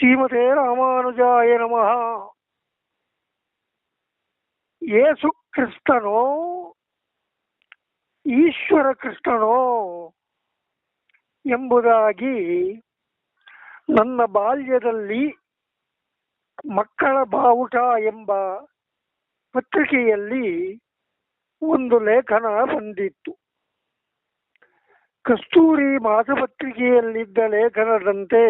ಶ್ರೀಮತೆ ರಾಮಾನುಜಾಯ ನಮಃ. ಯೇಸು ಕ್ರಿಸ್ತನೋ, ಈಶ್ವರ ಕೃಷ್ಣನೋ ಎಂಬುದಾಗಿ ನನ್ನ ಬಾಲ್ಯದಲ್ಲಿ ಮಕ್ಕಳ ಬಾವುಟ ಎಂಬ ಪತ್ರಿಕೆಯಲ್ಲಿ ಒಂದು ಲೇಖನ ಬಂದಿತ್ತು. ಕಸ್ತೂರಿ ಮಾಸಪತ್ರಿಕೆಯಲ್ಲಿದ್ದ ಲೇಖನದಂತೆ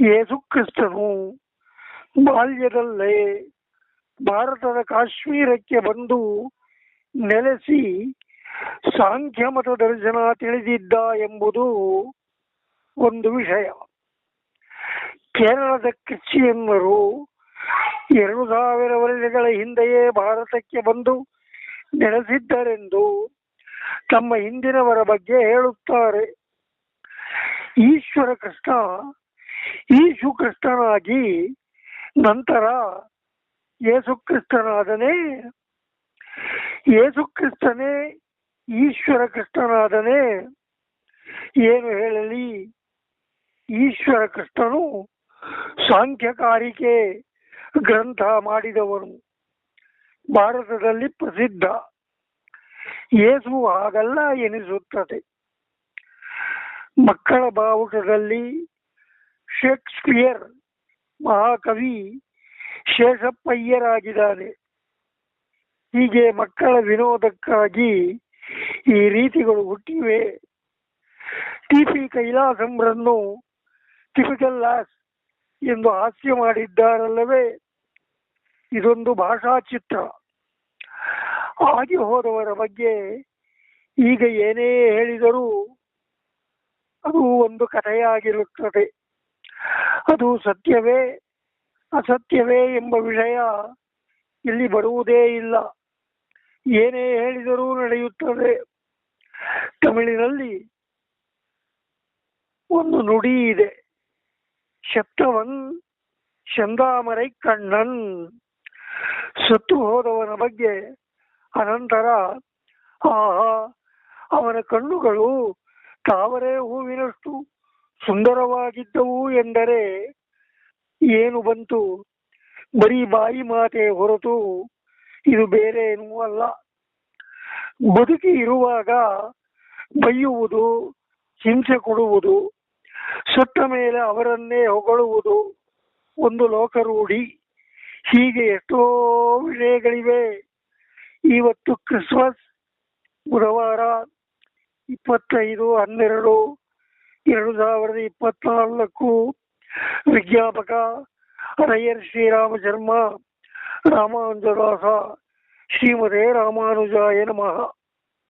ಯೇಸು ಕ್ರಿಸ್ತನು ಬಾಲ್ಯದಲ್ಲೇ ಭಾರತದ ಕಾಶ್ಮೀರಕ್ಕೆ ಬಂದು ನೆಲೆಸಿ ಸಾಂಖ್ಯ ಮತ ದರ್ಶನ ತಿಳಿದಿದ್ದ ಎಂಬುದು ಒಂದು ವಿಷಯ. ಕೇರಳದ ಕ್ರಿಶ್ಚಿಯನ್ನರು ಎರಡು ಸಾವಿರ ವರ್ಷಗಳ ಹಿಂದೆಯೇ ಭಾರತಕ್ಕೆ ಬಂದು ನೆಲೆಸಿದ್ದರೆಂದು ತಮ್ಮ ಹಿಂದಿನವರ ಬಗ್ಗೆ ಹೇಳುತ್ತಾರೆ. ಈಶ್ವರ ಕೃಷ್ಣ ಈಶು ಕ್ರಿಸ್ತನಾಗಿ ನಂತರ ಯೇಸು ಕ್ರಿಸ್ತನಾದನೇ ಯೇಸು ಕ್ರಿಸ್ತನೇ ಈಶ್ವರ ಕೃಷ್ಣನಾದನೇ ಏನು ಹೇಳಲಿ? ಈಶ್ವರ ಕೃಷ್ಣನು ಸಾಂಖ್ಯಕಾರಿಕೆ ಗ್ರಂಥ ಮಾಡಿದವನು. ಭಾರತದಲ್ಲಿ ಪ್ರಸಿದ್ಧ. ಯೇಸು ಹಾಗಲ್ಲ ಎನಿಸುತ್ತದೆ. ಮಕ್ಕಳ ಬಾವುಟದಲ್ಲಿ ಶೇಕ್ಸ್ಪಿಯರ್ ಮಹಾಕವಿ ಶೇಷಪ್ಪಯ್ಯರಾಗಿದ್ದಾನೆ ಹೀಗೆ ಮಕ್ಕಳ ವಿನೋದಕ್ಕಾಗಿ ಈ ರೀತಿಗಳು ಹುಟ್ಟಿವೆ. ಟಿ ಪಿ ಕೈಲಾಸಂರನ್ನು ಟಿಪಿಕಲ್ ಲಾಸ್ ಎಂದು ಹಾಸ್ಯ ಮಾಡಿದ್ದಾರಲ್ಲವೇ? ಇದೊಂದು ಭಾಷಾ ಚಿತ್ರ. ಆಗಿ ಹೋದವರ ಬಗ್ಗೆ ಈಗ ಏನೇ ಹೇಳಿದರೂ ಅದು ಒಂದು ಕಥೆಯಾಗಿರುತ್ತದೆ. ಅದು ಸತ್ಯವೇ, ಅಸತ್ಯವೇ ಎಂಬ ವಿಷಯ ಇಲ್ಲಿ ಬರುವುದೇ ಇಲ್ಲ. ಏನೇ ಹೇಳಿದರೂ ನಡೆಯುತ್ತದೆ. ತಮಿಳಿನಲ್ಲಿ ಒಂದು ನುಡಿ ಇದೆ. ಶಕ್ತವನ್ ಚಂದಾಮರೈ ಕಣ್ಣನ್. ಸತ್ತು ಹೋದವನ ಬಗ್ಗೆ ಅನಂತರ, ಆಹಾ, ಅವನ ಕಣ್ಣುಗಳು ತಾವರೆ ಹೂವಿನಷ್ಟು. ಸುಂದರವಾಗಿದ್ದವು ಎಂದರೆ ಏನು ಬಂತು? ಬರೀ ಬಾಯಿ ಮಾತೆ ಹೊರತು ಇದು ಬೇರೆ ಏನೂ ಅಲ್ಲ. ಬದುಕಿ ಇರುವಾಗ ಬೈಯುವುದು, ಹಿಂಸೆ ಕೊಡುವುದು ಸುತ್ತ ಮೇಲೆ ಅವರನ್ನೇ ಹೊಗಳುವುದು ಒಂದು ಲೋಕರೂಢಿ. ಹೀಗೆ ಎಷ್ಟೋ ವಿಷಯಗಳಿವೆ. ಇವತ್ತು ಕ್ರಿಸ್ಮಸ್, ಬುಧವಾರ, ಇಪ್ಪತ್ತೈದು, ಹನ್ನೆರಡು ಎರಡು ಸಾವಿರದ ಇಪ್ಪತ್ನಾಲ್ಕು ವಿಜ್ಞಾಪಕ ರಯ್ಯರ್ ಶ್ರೀರಾಮ ಶರ್ಮ ರಾಮಾನುಜದಾಸ ಶ್ರೀಮತೆ ರಾಮಾನುಜಾಯ ನಮಃ